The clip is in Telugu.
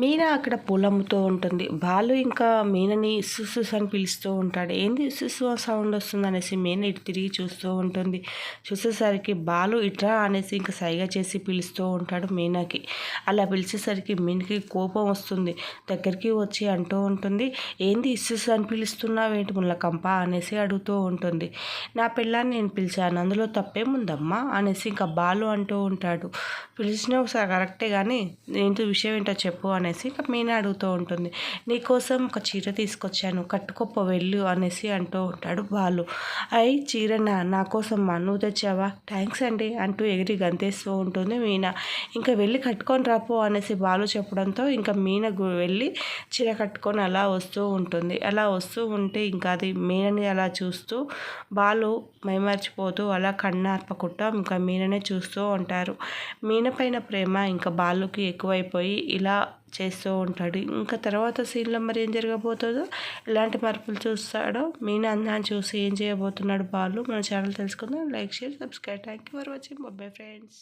మీనా అక్కడ పూలమ్ముతూ ఉంటుంది. బాలు ఇంకా మీనని సుసుస్ అని పిలుస్తూ ఉంటాడు. ఏంది సుసు సౌండ్ వస్తుంది అనేసి మీన ఇటు తిరిగి చూస్తూ ఉంటుంది. చూసేసరికి బాలు ఇట్రా అనేసి ఇంకా సైగా చేసి పిలుస్తూ ఉంటాడు మీనాకి. అలా పిలిచేసరికి మీనకి కోపం వస్తుంది. దగ్గరికి వచ్చి అంటూ ఉంటుంది ఏంది ఇస్సుస్ అని పిలుస్తున్నావు ఏంటి ముళ్ళకంప అనేసి అడుగుతూ ఉంటుంది. నా పిల్లాన్ని నేను పిలిచాను. అందులో తప్పేముందమ్మా? అనేసి ఇంకా బాలు అంటూ ఉంటాడు. పిలిచినావు సార్ కరెక్టే కానీ ఏంటో విషయం ఏంటో చెప్పు అని అనేసి ఇంకా మీనా అడుగుతూ ఉంటుంది. నీకోసం ఒక చీర తీసుకొచ్చాను కట్టుకోపో వెళ్ళు అనేసి అంటూ ఉంటాడు బాలు. అయి చీరనా నా కోసం మా నువ్వు తెచ్చావా? థ్యాంక్స్ అండి అంటూ ఎగిరి గంతేస్తూ ఉంటుంది మీనా. ఇంకా వెళ్ళి కట్టుకొని రాపో అనేసి బాలు చెప్పడంతో ఇంకా మీన వెళ్ళి చీర కట్టుకొని అలా వస్తూ ఉంటుంది. అలా వస్తూ ఉంటే ఇంకా అది మీనని అలా చూస్తూ బాలు మైమర్చిపోతూ అలా కన్నార్పకుండా ఇంకా మీననే చూస్తూ ఉంటారు. మీన పైన ప్రేమ ఇంకా బాలుకి ఎక్కువైపోయి ఇలా చేస్తూ ఉంటాడు. ఇంకా తర్వాత సీన్లో మరి ఏం జరగబోతుందో ఎలాంటి మార్పులు చూస్తాడో మీ అందాన్ని చూసి ఏం చేయబోతున్నాడు బాలు మన ఛానల్ తెలుసుకుందాం. Like share subscribe. Thank you for watching bye friends